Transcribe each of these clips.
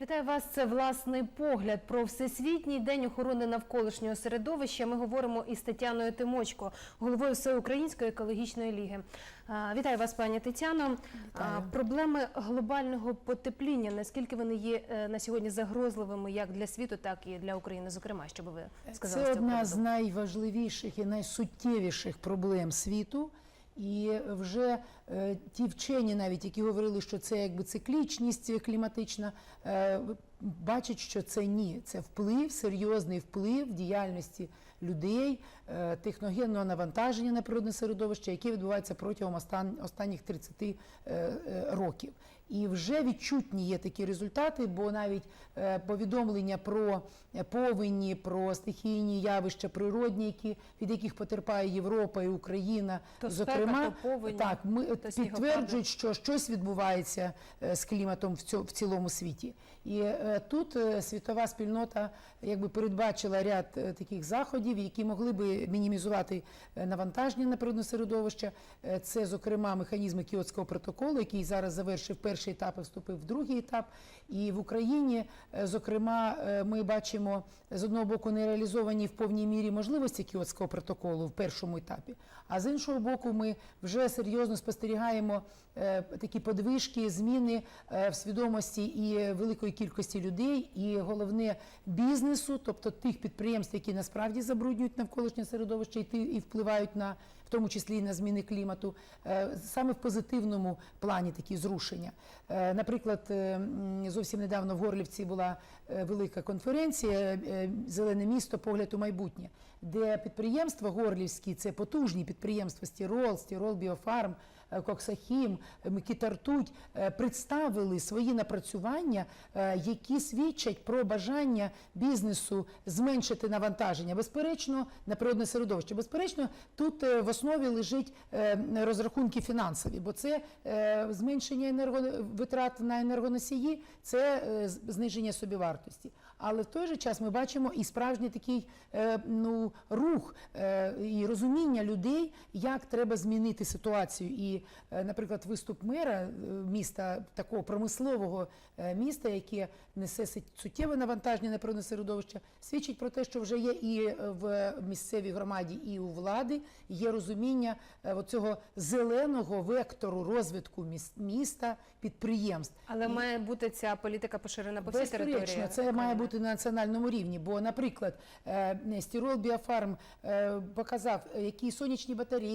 Вітаю вас. Це власний погляд про всесвітній день охорони навколишнього середовища. Ми говоримо із Тетяною Тимочко, головою Всеукраїнської екологічної ліги. Вітаю вас, пані Тетяно. Вітаю. Проблеми глобального потепління. Наскільки вони є е, на сьогодні загрозливими як для світу, так і для України, зокрема, що би ви сказали Це одна з найважливіших і найсуттєвіших проблем світу. І вже е, ті вчені, навіть які говорили, що це якби циклічність кліматична, е, бачать, що це ні. Це вплив, серйозний вплив діяльності людей, е, техногенного навантаження на природне середовище, яке відбувається протягом остан- останніх 30 е, е, років. І вже відчутні є такі результати, бо навіть е, повідомлення про е, повені, про стихійні явища природні, які, від яких потерпає Європа і Україна, То спека, зокрема, то повені, так, ми то підтверджують, що щось відбувається е, з кліматом в цьо- в цілому світі. І тут світова спільнота якби передбачила ряд таких заходів, які могли би мінімізувати навантаження на природне середовище. Це, зокрема, механізми Кіотського протоколу, який зараз завершив перший етап і вступив в другий етап. І в Україні, е, зокрема, е, ми бачимо з одного боку не реалізовані в повній мірі можливості Кіотського протоколу в першому етапі. А з іншого боку, ми вже серйозно спостерігаємо е, такі подвижки, зміни в свідомості і великої кількості людей, і головне бізнесу, тобто тих підприємств, які насправді забруднюють навколишнє середовище і впливають на в тому числі і на зміни клімату, е, саме в позитивному плані такі зрушення. Е, Наприклад, е, зовсім недавно в Горлівці була велика конференція е, Зелене місто погляд у майбутнє, де підприємства горлівські, це потужні підприємства Стірол, Стірол Біофарм, е, Коксахім, е, Микита Ртуть е, представили свої напрацювання, е, які свідчать про бажання бізнесу зменшити навантаження. Безперечно, на природне середовище. Безперечно, тут е, в основі лежить е, розрахунки фінансові, бо це е, зменшення енерго- витрат на енергоносії, це е, зниження собівартості. Але в той же час ми бачимо і справжній такий е, ну, рух е, і розуміння людей, як треба змінити ситуацію. І, е, наприклад, виступ мера е, міста, такого промислового е, міста, яке несе суттєве навантаження на природне середовище, свідчить про те, що вже є і в місцевій громаді, і у влади є розуміння цього зеленого вектору розвитку міс- міста, підприємств. Але І- має бути ця політика поширена по всій території. Безперечно, це має бути на національному рівні. Бо, наприклад, Стірол Біофарм показав, які сонячні батареї,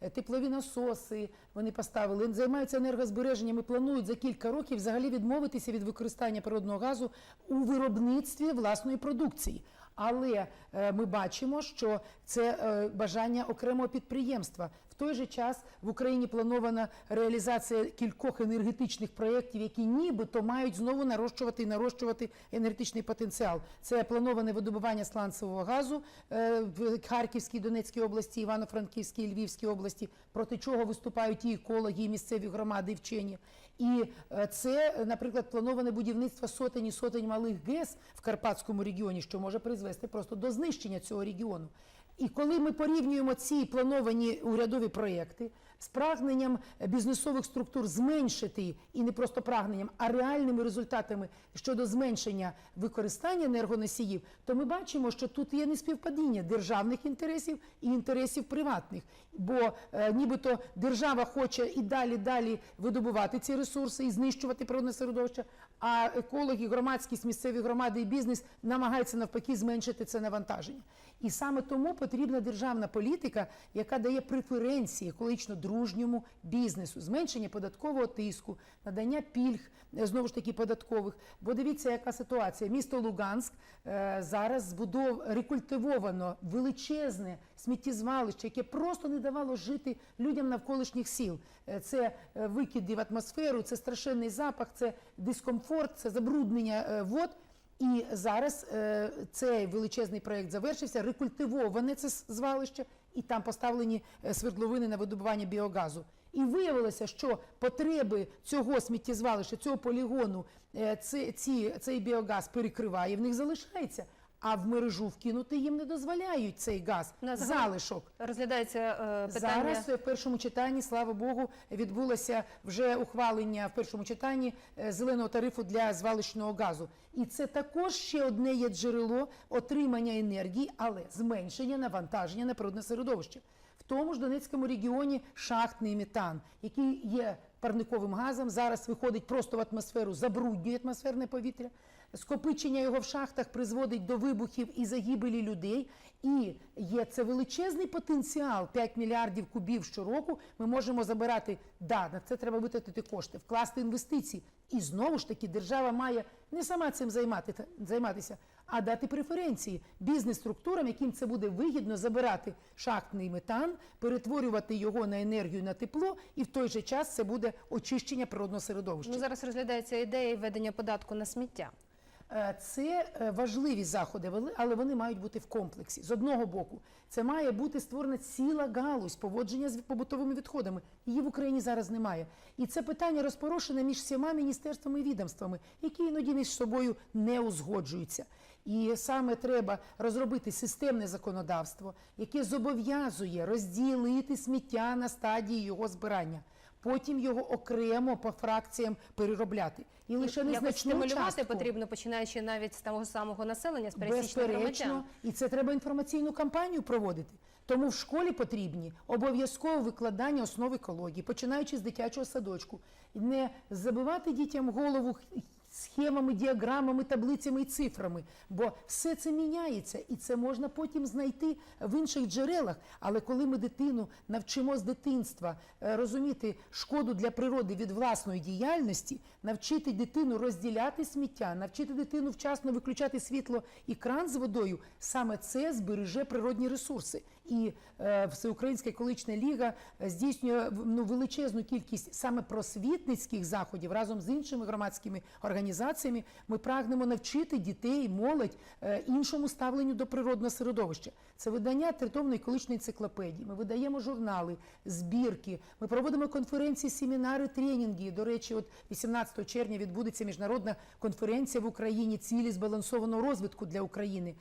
е, теплові насоси вони поставили, займаються енергозбереженням і планують за кілька років взагалі відмовитися від використання природного газу у виробництві власної продукції. Але е, ми бачимо, що це е, бажання окремого підприємства. В той же час в Україні планована реалізація кількох енергетичних проєктів, які нібито мають знову нарощувати і нарощувати енергетичний потенціал. Це плановане видобування сланцевого газу е, в Харківській, Донецькій області, Івано-Франківській, Львівській області, проти чого виступають і екологи, і місцеві громади, і вчені. І е, це, наприклад, плановане будівництво сотень і сотень малих ГЕС в Карпатському регіоні, що може призвести просто до знищення цього регіону. І коли ми порівнюємо ці плановані урядові проекти з прагненням бізнесових структур зменшити і не просто прагненням, а реальними результатами щодо зменшення використання енергоносіїв, то ми бачимо, що тут є неспівпадіння державних інтересів і інтересів приватних. Бо е, нібито держава хоче і далі далі видобувати ці ресурси і знищувати природне середовище, а екологи, громадськість, місцеві громади і бізнес намагаються навпаки зменшити це навантаження. І саме тому потрібна державна політика, яка дає преференції екологічно дружньому бізнесу, зменшення податкового тиску, надання пільг е, знову ж таки податкових. Бо дивіться, яка ситуація. Місто Луганськ е, зараз збудов рекультивовано величезне сміттєзвалище, яке просто не давало жити людям навколишніх сіл. Е, Це викиди в атмосферу, це страшенний запах, це дискомфорт, це забруднення вод. І зараз е, цей величезний проєкт завершився, рекультивоване це звалище, і там поставлені е, свердловини на видобування біогазу. І виявилося, що потреби цього сміттєзвалища, цього полігону, е, цей біогаз перекриває, в них залишається. А в мережу вкинути їм не дозволяють цей газ, На загал- залишок. Розглядається е, питання. Зараз е, в першому читанні, слава Богу, відбулося вже ухвалення в першому читанні е, зеленого тарифу для звалищного газу. І це також ще одне є джерело отримання енергії, але зменшення навантаження на природне середовище. В тому ж Донецькому регіоні шахтний метан, який є парниковим газом, зараз виходить просто в атмосферу, забруднює атмосферне повітря. Скопичення його в шахтах призводить до вибухів і загибелі людей. І є це величезний потенціал 5 мільярдів кубів щороку. Ми можемо забирати. Да, на це треба витратити кошти, вкласти інвестиції. І знову ж таки держава має не сама цим займати, займатися, а дати преференції бізнес-структурам, яким це буде вигідно забирати шахтний метан, перетворювати його на енергію на тепло, і в той же час це буде очищення природного середовища. Ну, зараз розглядається ідея введення податку на сміття. Е, Це е, важливі заходи, але вони мають бути в комплексі. З одного боку, це має бути створена ціла галузь поводження з побутовими відходами. Її в Україні зараз немає. І це питання розпорошене між всіма міністерствами і відомствами, які іноді між собою не узгоджуються. І саме треба розробити системне законодавство, яке зобов'язує розділити сміття на стадії його збирання. Потім його окремо по фракціям переробляти. І лише не незначну стимулювати частку. потрібно, починаючи навіть з того самого населення, з пересічних громадян. і це треба інформаційну кампанію проводити. Тому в школі потрібні обов'язково викладання основ екології, починаючи з дитячого садочку. Не забивати дітям голову схемами, діаграмами, таблицями і цифрами, бо все це міняється, і це можна потім знайти в інших джерелах. Але коли ми дитину навчимо з дитинства е, розуміти шкоду для природи від власної діяльності, навчити дитину розділяти сміття, навчити дитину вчасно виключати світло і кран з водою, саме це збереже природні ресурси. І е, Всеукраїнська екологічна ліга е, здійснює ну, величезну кількість саме просвітницьких заходів разом з іншими громадськими організаціями. Ми прагнемо навчити дітей, молодь е, іншому ставленню до природного середовища. Це видання територіальної екологічної енциклопедії. Ми видаємо журнали, збірки. Ми проводимо конференції, семінари, тренінги. До речі, от 18 червня відбудеться міжнародна конференція в Україні цілі збалансованого розвитку для України.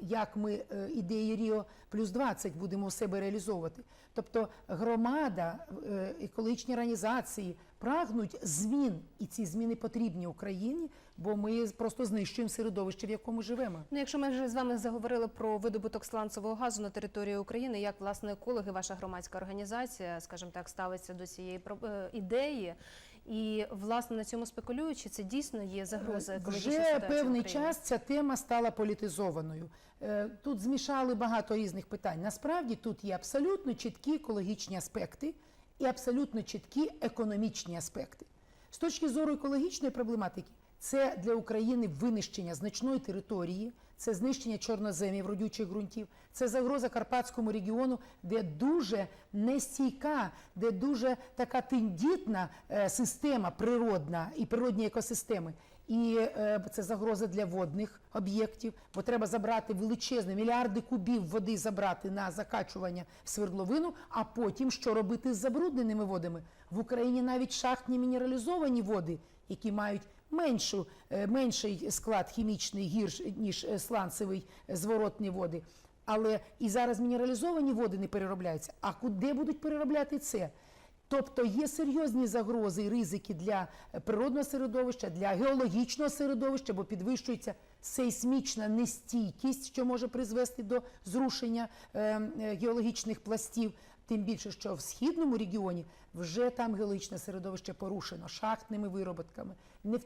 Як- ми ідеї Ріо плюс 20 будемо себе реалізовувати. Тобто громада, екологічні організації прагнуть змін, і ці зміни потрібні Україні, бо ми просто знищуємо середовище, в якому живемо. Ну, якщо ми вже з вами заговорили про видобуток сланцевого газу на території України, як власне екологи, ваша громадська організація, скажімо так, ставиться до цієї е, ідеї, і власне на цьому спекулюючи, це дійсно є загроза екологічної Вже певний час ця тема стала політизованою. Е, Тут змішали багато різних питань. Насправді тут є абсолютно чіткі екологічні аспекти і абсолютно чіткі економічні аспекти. З точки зору екологічної проблематики, це для України винищення значної території, це знищення чорноземів, родючих ґрунтів, це загроза Карпатському регіону, де дуже нестійка, де дуже така тендітна е, система природна і природні екосистеми. І е, це загроза для водних об'єктів, бо треба забрати величезні мільярди кубів води забрати на закачування в свердловину, а потім що робити з забрудненими водами. В Україні навіть шахтні мінералізовані води, які мають меншу, е, менший склад хімічний гірш ніж е, сланцевий е, зворотні води. Але і зараз мінералізовані води не переробляються. А куди будуть переробляти це? Тобто є серйозні загрози і ризики для природного середовища, для геологічного середовища, бо підвищується сейсмічна нестійкість, що може призвести до зрушення геологічних пластів. Тим більше, що в східному регіоні вже там геологічне середовище порушено шахтними вироботками,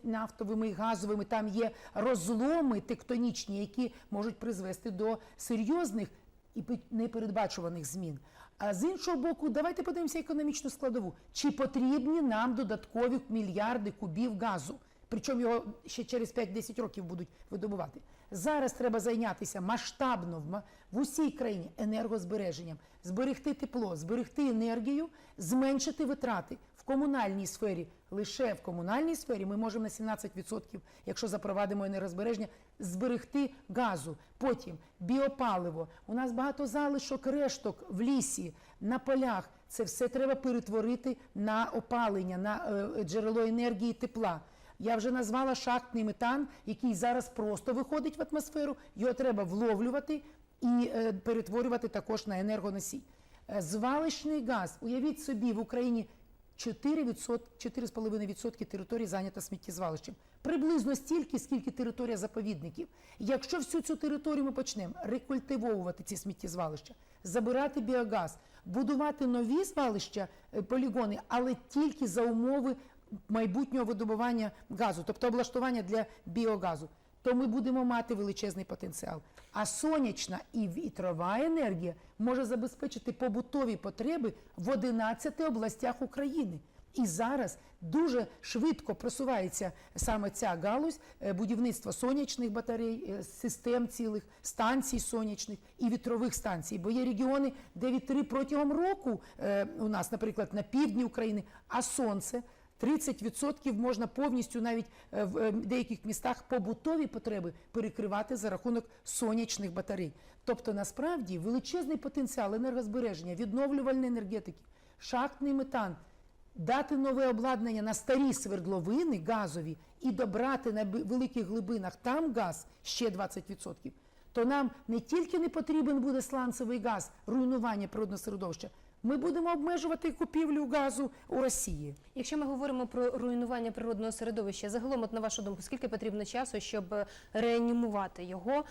нафтовими і газовими. Там є розломи тектонічні, які можуть призвести до серйозних і непередбачуваних змін. А з іншого боку, давайте подивимося економічну складову. Чи потрібні нам додаткові мільярди кубів газу? Причому його ще через 5-10 років будуть видобувати. Зараз треба зайнятися масштабно в, в усій країні енергозбереженням, зберегти тепло, зберегти енергію, зменшити витрати в комунальній сфері. Лише в комунальній сфері ми можемо на 17%, якщо запровадимо енергозбереження, зберегти газу. Потім біопаливо. У нас багато залишок решток в лісі, на полях. Це все треба перетворити на опалення, на е, джерело енергії тепла. Я вже назвала шахтний метан, який зараз просто виходить в атмосферу. Його треба вловлювати і е, перетворювати також на енергоносій. Е, Звалищний газ, уявіть собі, в Україні 4%, 4,5% території зайнята сміттєзвалищем. Приблизно стільки, скільки територія заповідників. Якщо всю цю територію ми почнемо рекультивовувати ці сміттєзвалища, забирати біогаз, будувати нові звалища, е, полігони, але тільки за умови майбутнього видобування газу, тобто облаштування для біогазу, то ми будемо мати величезний потенціал. А сонячна і вітрова енергія може забезпечити побутові потреби в 11 областях України. І зараз дуже швидко просувається саме ця галузь е, будівництва сонячних батарей, е, систем цілих, станцій сонячних і вітрових станцій. Бо є регіони, де вітри протягом року е, у нас, наприклад, на півдні України, а сонце 30% можна повністю навіть е, в е, деяких містах побутові потреби перекривати за рахунок сонячних батарей. Тобто, насправді величезний потенціал енергозбереження, відновлювальної енергетики, шахтний метан, дати нове обладнання на старі свердловини газові і добрати на великих глибинах там газ ще 20%, то нам не тільки не потрібен буде сланцевий газ, руйнування природного середовища, ми будемо обмежувати купівлю газу у Росії. Якщо ми говоримо про руйнування природного середовища, загалом, от на вашу думку, скільки потрібно часу, щоб е, реанімувати його,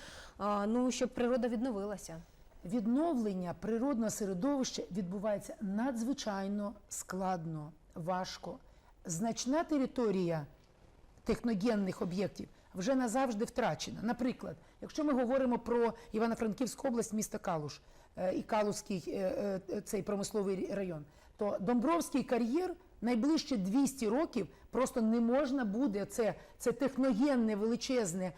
ну щоб природа відновилася? Відновлення природного середовища відбувається надзвичайно складно, важко. Значна територія техногенних об'єктів вже назавжди втрачена. Наприклад, якщо ми говоримо про Івано-Франківську область, місто Калуш е, і Калузький е, е, цей промисловий район, то Домбровський кар'єр найближче 200 років просто не можна буде це, це техногенне величезне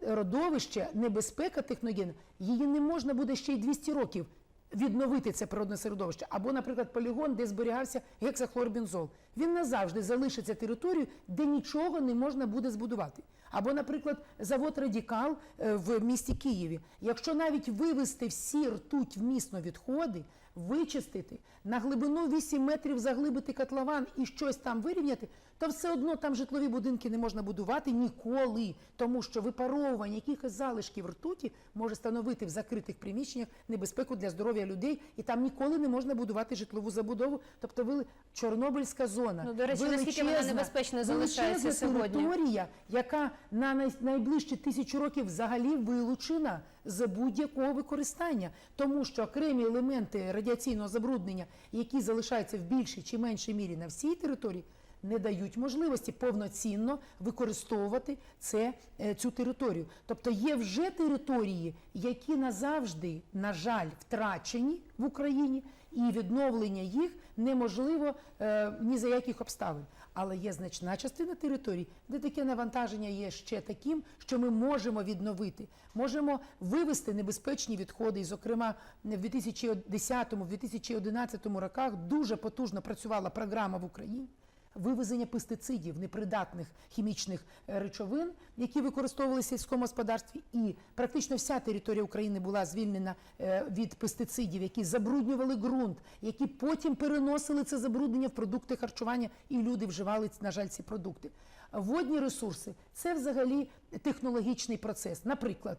родовище, небезпека техногенна, її не можна буде ще й 200 років відновити це природне середовище. Або, наприклад, полігон, де зберігався гексахлорбензол. Він назавжди залишиться територією, де нічого не можна буде збудувати. Або, наприклад, завод Радікал е, в місті Києві. Якщо навіть вивести всі ртуть в місно відходи, вичистити, на глибину 8 метрів заглибити котлован і щось там вирівняти, то все одно там житлові будинки не можна будувати ніколи, тому що випаровування якихось залишків ртуті може становити в закритих приміщеннях небезпеку для здоров'я людей, і там ніколи не можна будувати житлову забудову. Тобто вели... Чорнобильська зона. Ну, до речі, наскільки вона небезпечною залишається сьогодні? територія, яка на найближчі тисячу років взагалі вилучена з будь-якого використання, тому що окремі елементи радіаційного забруднення, які залишаються в більшій чи меншій мірі на всій території, не дають можливості повноцінно використовувати це, е, цю територію. Тобто є вже території, які назавжди, на жаль, втрачені в Україні, і відновлення їх неможливо е, ні за яких обставин. Але є значна частина територій, де таке навантаження є ще таким, що ми можемо відновити. Можемо вивести небезпечні відходи. І, зокрема, в 2010-2011 роках дуже потужно працювала програма в Україні. Вивезення пестицидів, непридатних хімічних е, речовин, які використовувалися в сільському господарстві, і практично вся територія України була звільнена е, від пестицидів, які забруднювали ґрунт, які потім переносили це забруднення в продукти харчування, і люди вживали, на жаль, ці продукти. Водні ресурси це взагалі технологічний процес. Наприклад,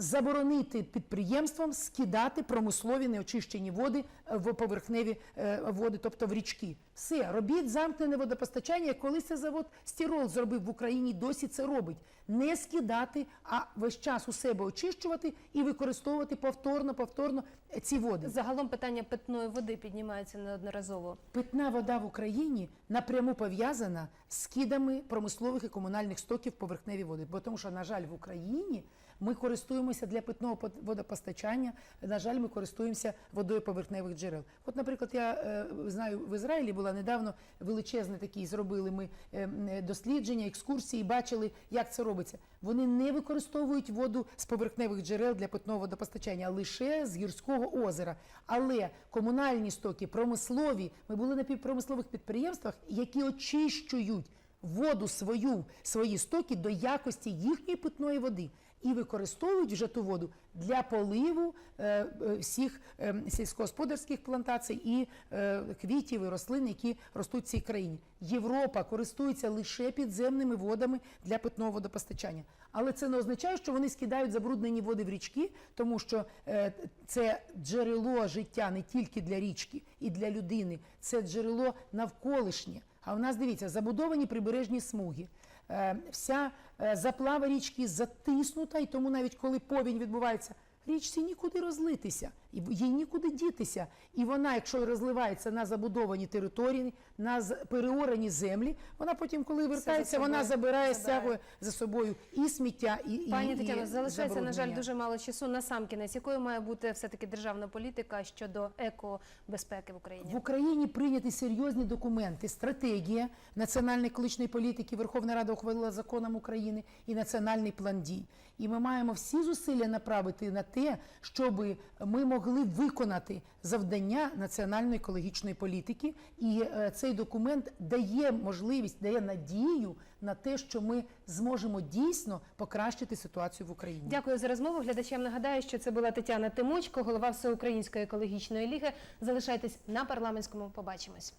заборонити підприємствам скидати промислові неочищені води е, в поверхневі е, води, тобто в річки. Все, робіть замкнене водопостачання. Колись це завод Стірол зробив в Україні, досі це робить. Не скидати, а весь час у себе очищувати і використовувати повторно, повторно ці води. Загалом питання питної води піднімається неодноразово. Питна вода в Україні напряму пов'язана з скидами промислових і комунальних стоків поверхневі води. Бо тому, що, на жаль, в Україні ми користуємося для питного водопостачання. На жаль, ми користуємося водою поверхневих джерел. От, наприклад, я е, знаю, в Ізраїлі була недавно величезне такі, зробили ми е, е, дослідження, екскурсії, бачили, як це робиться. Вони не використовують воду з поверхневих джерел для питного водопостачання, а лише з гірського озера. Але комунальні стоки, промислові, ми були на промислових підприємствах, які очищують воду свою, свої стоки до якості їхньої питної води. І використовують вже ту воду для поливу е, е, всіх е, сільськогосподарських плантацій і квітів і рослин, які ростуть в цій країні. Європа користується лише підземними водами для питного водопостачання. Але це не означає, що вони скидають забруднені води в річки, тому що це джерело життя не тільки для річки і для людини, це джерело навколишнє. А в нас дивіться, забудовані прибережні смуги. Вся заплава річки затиснута, і тому навіть коли повінь відбувається, річці нікуди розлитися, і їй нікуди дітися. І вона, якщо розливається на забудовані території, на переорані землі, вона потім, коли вертається, вона забирає, стягує за собою і сміття, і, Пані і Тетяно, залишається, на жаль, дуже мало часу. Насамкінець, якою має бути все-таки державна політика щодо екобезпеки в Україні? В Україні прийняті серйозні документи, стратегія національної екологічної політики. Верховна Рада ухвалила законом України і національний план дій. І ми маємо всі зусилля направити на те, щоб ми могли виконати завдання національної екологічної політики. І е, цей документ дає можливість, дає надію на те, що ми зможемо дійсно покращити ситуацію в Україні. Дякую за розмову. Глядачам нагадаю, що це була Тетяна Тимочко, голова Всеукраїнської екологічної ліги. Залишайтесь на парламентському. Побачимось.